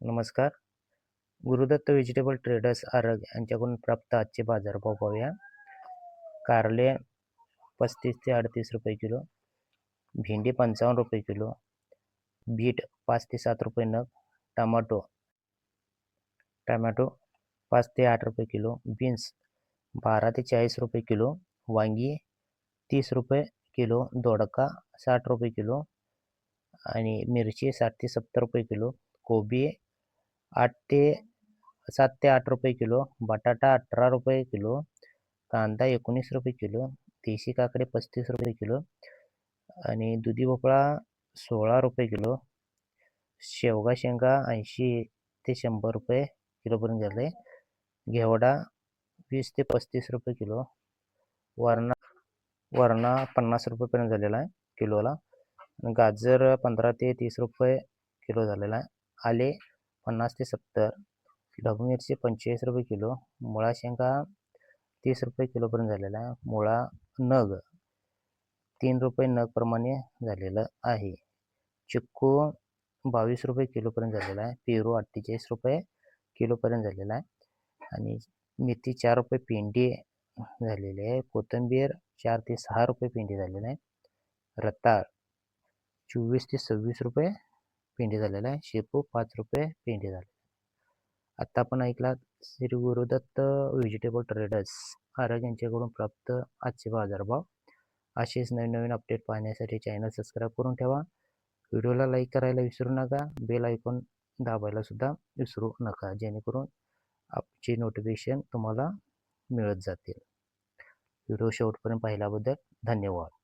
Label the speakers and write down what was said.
Speaker 1: नमस्कार. Guru Dutt vegetable traders Arag यांच्याकडून प्राप्त आजचे बाजारभाव पाहूया. कारले पस्तीस ते अडतीस रुपये किलो भेंडी पंचावन्न रुपये किलो बीट पाच ते सात रुपये नग टमाटो टमॅटो पाच ते आठ रुपये किलो बीन्स बारा ते चाळीस रुपये किलो वांगी तीस रुपये किलो दोडका साठ रुपये किलो आणि मिरची साठ ते सत्तर रुपये किलो कोबी आठ ते सात ते आठ रुपये किलो बटाटा अठरा रुपये किलो कांदा एकोणीस रुपये किलो देशी काकडे पस्तीस रुपये किलो आणि दुधी भोपळा सोळा रुपये किलो. शेवगा शेंगा ऐंशी ते शंभर रुपये किलोपर्यंत झाले. घेवडा वीस ते पस्तीस रुपये किलो. वरणा वरणा पन्नास रुपयेपर्यंत झालेला आहे किलोला. गाजर पंधरा ते तीस रुपये किलो झालेला आहे. आले पन्नास ते सत्तर. ढबू मिरची पंचेचाळीस रुपये किलो. मुळा शेंगा तीस रुपये किलोपर्यंत झालेला आहे. मुळा नग तीन रुपये नगप्रमाणे झालेलं आहे. चिक्कू बावीस रुपये किलोपर्यंत झालेला आहे. पेरू अठ्ठेचाळीस रुपये किलोपर्यंत झालेला आहे. आणि मेथी चार रुपये पेंडी झालेली आहे. कोथिंबीर चार ते सहा रुपये पेंडी झालेला आहे. रताळ चोवीस ते सव्वीस रुपये पेंडी झालेला आहे. शेपू पाच रुपये पेंडी झाले आत्ता आपण ऐकला श्री गुरुदत्त व्हेजिटेबल ट्रेडर्स आरग यांच्याकडून प्राप्त आजचे बाजारभाव. असेच नवीन नवीन अपडेट पाहण्यासाठी चॅनल सबस्क्राईब करून ठेवा. व्हिडिओला लाईक करायला विसरू नका. बेल ऐकून दाबायला सुद्धा विसरू नका. जेणेकरून आपची नोटिफिकेशन तुम्हाला मिळत जातील. व्हिडिओ शेवटपर्यंत पाहिल्याबद्दल धन्यवाद.